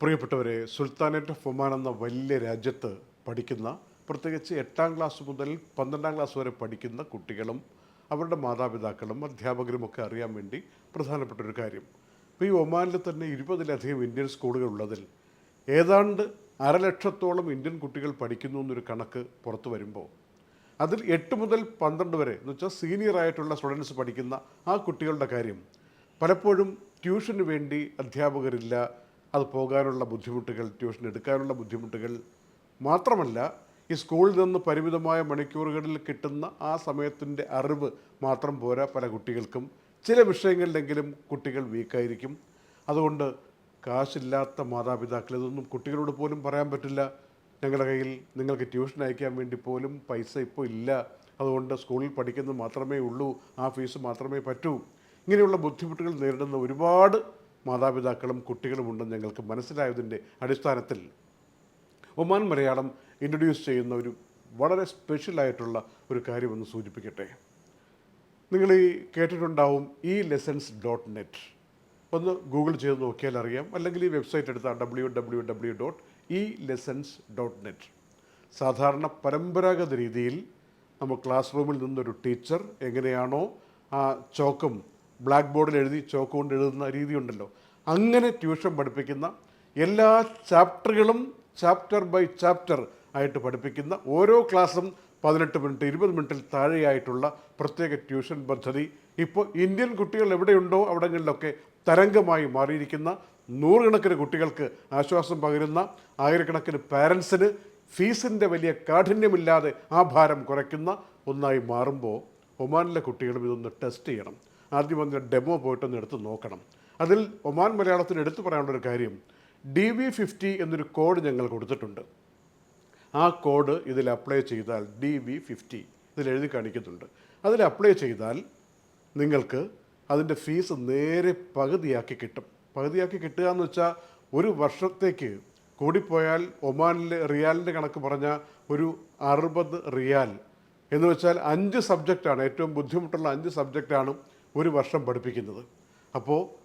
പ്രിയപ്പെട്ടവരെ sultanate of Oman എന്ന വലിയ രാജ്യത്ത് പഠിക്കുന്ന പ്രത്യേകിച്ച് എട്ടാം ക്ലാസ് മുതൽ പന്ത്രണ്ടാം ക്ലാസ് വരെ പഠിക്കുന്ന കുട്ടികളും അവരുടെ മാതാപിതാക്കളും അധ്യാപകരും ഒക്കെ അറിയാൻ വേണ്ടി പ്രധാനപ്പെട്ട ഒരു കാര്യം. ഇപ്പോൾ ഈ ഒമാനിൽ തന്നെ ഇരുപതിലധികം ഇന്ത്യൻ സ്കൂളുകൾ ഉള്ളതിൽ ഏതാണ്ട് അരലക്ഷത്തോളം ഇന്ത്യൻ കുട്ടികൾ പഠിക്കുന്നു എന്നൊരു കണക്ക് പുറത്തു വരുമ്പോൾ അതിൽ എട്ട് മുതൽ പന്ത്രണ്ട് വരെ എന്ന് വെച്ചാൽ സീനിയർ ആയിട്ടുള്ള സ്റ്റുഡൻസ് പഠിക്കുന്ന ആ കുട്ടികളുടെ കാര്യം പലപ്പോഴും ട്യൂഷന് വേണ്ടി അധ്യാപകരില്ല അത് പോകാനുള്ള ബുദ്ധിമുട്ടുകൾ ട്യൂഷൻ എടുക്കാനുള്ള ബുദ്ധിമുട്ടുകൾ മാത്രമല്ല ഈ സ്കൂളിൽ നിന്ന് പരിമിതമായ മണിക്കൂറുകളിൽ കിട്ടുന്ന ആ സമയത്തിന്റെ അറിവ് മാത്രം പോരാ പല കുട്ടികൾക്കും. ചില വിഷയങ്ങളിലെങ്കിലും കുട്ടികൾ വീക്കായിരിക്കും. അതുകൊണ്ട് കാശില്ലാത്ത മാതാപിതാക്കൾ ഇതൊന്നും കുട്ടികളോട് പോലും പറയാൻ പറ്റില്ല. ഞങ്ങളുടെ കയ്യിൽ നിങ്ങൾക്ക് ട്യൂഷൻ അയക്കാൻ വേണ്ടി പോലും പൈസ ഇപ്പോൾ ഇല്ല. അതുകൊണ്ട് സ്കൂളിൽ പഠിക്കുന്നത് മാത്രമേ ഉള്ളൂ ആ ഫീസ് മാത്രമേ പറ്റൂ. ഇങ്ങനെയുള്ള ബുദ്ധിമുട്ടുകൾ നേരിടുന്ന ഒരുപാട് മാതാപിതാക്കളും കുട്ടികളും ഉണ്ടെന്ന് ഞങ്ങൾക്ക് മനസ്സിലായതിന്റെ അടിസ്ഥാനത്തിൽ ഒമാൻ മലയാളം ഇൻട്രൊഡ്യൂസ് ചെയ്യുന്ന ഒരു വളരെ സ്പെഷ്യലായിട്ടുള്ള ഒരു കാര്യമൊന്ന് സൂചിപ്പിക്കട്ടെ. നിങ്ങൾ ഈ കേട്ടിട്ടുണ്ടാവും ഇ ലെസൺസ് ഡോട്ട് നെറ്റ് ഒന്ന് ഗൂഗിൾ ചെയ്ത് നോക്കിയാൽ അറിയാം. അല്ലെങ്കിൽ ഈ വെബ്സൈറ്റ് എടുത്താൽ W W W dot e lessons dot net സാധാരണ പരമ്പരാഗത രീതിയിൽ നമ്മൾ ക്ലാസ് റൂമിൽ നിന്നൊരു ടീച്ചർ എങ്ങനെയാണോ ആ ചോക്കും ബ്ലാക്ക് ബോർഡിൽ എഴുതി ചോക്ക് കൊണ്ട് എഴുതുന്ന രീതിയുണ്ടല്ലോ. അങ്ങനെ ട്യൂഷൻ പഠിപ്പിക്കുന്ന എല്ലാ ചാപ്റ്ററുകളും ചാപ്റ്റർ ബൈ ചാപ്റ്റർ ആയിട്ട് പഠിപ്പിക്കുന്ന ഓരോ ക്ലാസ്സും പതിനെട്ട് മിനിറ്റ് ഇരുപത് മിനിറ്റിൽ താഴെയായിട്ടുള്ള പ്രത്യേക ട്യൂഷൻ പദ്ധതി. ഇപ്പോൾ ഇന്ത്യൻ കുട്ടികൾ എവിടെയുണ്ടോ അവിടങ്ങളിലൊക്കെ തരംഗമായി മാറിയിരിക്കുന്ന നൂറുകണക്കിന് കുട്ടികൾക്ക് ആശ്വാസം പകരുന്ന ആയിരക്കണക്കിന് പാരൻസിന് ഫീസിന്റെ വലിയ കാഠിന്യമില്ലാതെ ആ ഭാരം കുറയ്ക്കുന്ന ഒന്നായി മാറുമ്പോൾ ഒമാനിലെ കുട്ടികളും ഇതൊന്ന് ടെസ്റ്റ് ചെയ്യണം. ആദ്യം അതിന്റെ ഡെമോ പോയിട്ടൊന്ന് എടുത്ത് നോക്കണം. അതിൽ ഒമാൻ മലയാളത്തിന് എടുത്തു പറയാനുള്ള ഒരു കാര്യം ഡി വി ഫിഫ്റ്റി എന്നൊരു കോഡ് ഞങ്ങൾ കൊടുത്തിട്ടുണ്ട്. ആ കോഡ് ഇതിൽ അപ്ലൈ ചെയ്താൽ ഡി വി ഫിഫ്റ്റി ഇതിൽ എഴുതി കാണിക്കുന്നുണ്ട്. അതിൽ അപ്ലൈ ചെയ്താൽ നിങ്ങൾക്ക് അതിന്റെ ഫീസ് നേരെ പകുതിയാക്കി കിട്ടും. പകുതിയാക്കി കിട്ടുക എന്ന് വെച്ചാൽ ഒരു വർഷത്തേക്ക് കൂടിപ്പോയാൽ ഒമാനിലെ റിയാലിന്റെ കണക്ക് പറഞ്ഞ ഒരു അറുപത് റിയാൽ എന്ന് വെച്ചാൽ അഞ്ച് സബ്ജക്റ്റാണ്. ഏറ്റവും ബുദ്ധിമുട്ടുള്ള അഞ്ച് സബ്ജക്റ്റാണ് ഒരു വർഷം പഠിപ്പിക്കുന്നത്. അപ്പോൾ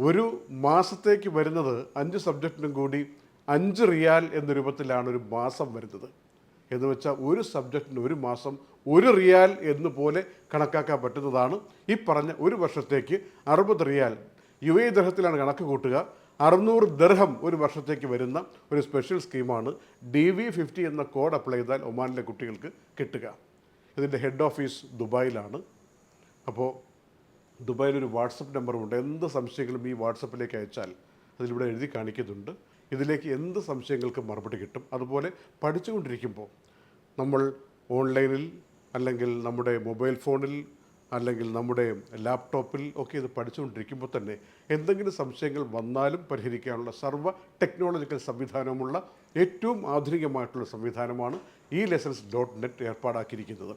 ഒരു മാസത്തേക്ക് വരുന്നത് അഞ്ച് സബ്ജക്റ്റിനും കൂടി അഞ്ച് റിയാൽ എന്ന രൂപത്തിലാണ് ഒരു മാസം വരുന്നത്. എന്ന് വെച്ചാൽ ഒരു സബ്ജക്റ്റിന് ഒരു മാസം ഒരു റിയാൽ എന്ന് പോലെ കണക്കാക്കാൻ പറ്റുന്നതാണ്. ഈ പറഞ്ഞ ഒരു വർഷത്തേക്ക് അറുപത് റിയാൽ. യു എ ദർഹത്തിലാണ് കണക്ക് കൂട്ടുക. അറുന്നൂറ് ദർഹം ഒരു വർഷത്തേക്ക് വരുന്ന ഒരു സ്പെഷ്യൽ സ്കീമാണ് ഡി വി ഫിഫ്റ്റി എന്ന കോഡ് അപ്ലൈ ചെയ്താൽ ഒമാനിലെ കുട്ടികൾക്ക് കിട്ടുക. ഇതിന്റെ ഹെഡ് ഓഫീസ് ദുബായിലാണ്. അപ്പോൾ ദുബായിൽ ഒരു വാട്സപ്പ് നമ്പറുമുണ്ട്. എന്ത് സംശയങ്ങളും ഈ വാട്സപ്പിലേക്ക് അയച്ചാൽ അതിലിവിടെ എഴുതി കാണിക്കുന്നുണ്ട്. ഇതിലേക്ക് എന്ത് സംശയങ്ങൾക്കും മറുപടി കിട്ടും? അതുപോലെ പഠിച്ചുകൊണ്ടിരിക്കുമ്പോൾ നമ്മൾ ഓൺലൈനിൽ അല്ലെങ്കിൽ നമ്മുടെ മൊബൈൽ ഫോണിൽ അല്ലെങ്കിൽ നമ്മുടെ ലാപ്ടോപ്പിൽ ഒക്കെ ഇത് പഠിച്ചുകൊണ്ടിരിക്കുമ്പോൾ തന്നെ എന്തെങ്കിലും സംശയങ്ങൾ വന്നാലും പരിഹരിക്കാനുള്ള സർവ ടെക്നോളജിക്കൽ സംവിധാനമുള്ള ഏറ്റവും ആധുനികമായിട്ടുള്ള സംവിധാനമാണ് ഈ ലെസൺസ് ഡോട്ട് നെറ്റ് ഏർപ്പാടാക്കിയിരിക്കുന്നത്.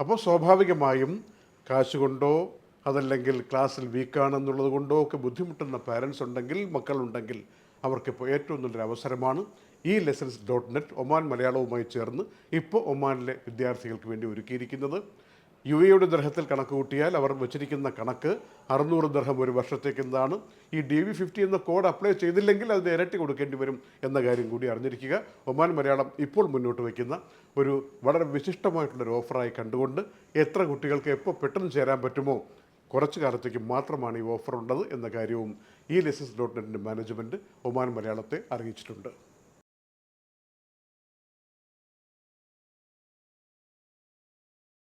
അപ്പോൾ സ്വാഭാവികമായും കാശ് കൊണ്ടോ അതല്ലെങ്കിൽ ക്ലാസ്സിൽ വീക്കാണെന്നുള്ളത് കൊണ്ടോ ഒക്കെ ബുദ്ധിമുട്ടുന്ന പാരൻസ് ഉണ്ടെങ്കിൽ മക്കളുണ്ടെങ്കിൽ അവർക്കിപ്പോൾ ഏറ്റവും നല്ലൊരു അവസരമാണ് ഈ ലെസൺസ് ഡോട്ട് നെറ്റ് ഒമാൻ മലയാളവുമായി ചേർന്ന് ഇപ്പോൾ ഒമാനിലെ വിദ്യാർത്ഥികൾക്ക് വേണ്ടി ഒരുക്കിയിരിക്കുന്നത്. യു എയുടെ ദർഹത്തിൽ കണക്ക് കൂട്ടിയാൽ അവർ വെച്ചിരിക്കുന്ന കണക്ക് അറുന്നൂറ് ദർഹം ഒരു വർഷത്തേക്ക് എന്താണ്? ഈ ഡി വി ഫിഫ്റ്റി എന്ന കോഡ് അപ്ലൈ ചെയ്തില്ലെങ്കിൽ അത് ഇരട്ടി കൊടുക്കേണ്ടി വരും എന്ന കാര്യം കൂടി അറിഞ്ഞിരിക്കുക. ഒമാൻ മലയാളം ഇപ്പോൾ മുന്നോട്ട് വയ്ക്കുന്ന ഒരു വളരെ വിശിഷ്ടമായിട്ടുള്ളൊരു ഓഫറായി കണ്ടുകൊണ്ട് എത്ര കുട്ടികൾക്ക് എപ്പോൾ പെട്ടെന്ന് ചേരാൻ പറ്റുമോ കുറച്ച് കാലത്തേക്ക് മാത്രമാണ് ഈ ഓഫർ ഉള്ളത് എന്ന കാര്യവും ഈ ലെസൻസ് ഡോട്ട് നെറ്റിന്റെ മാനേജ്മെന്റ് ഒമാൻ മലയാളത്തെ അറിയിച്ചിട്ടുണ്ട്.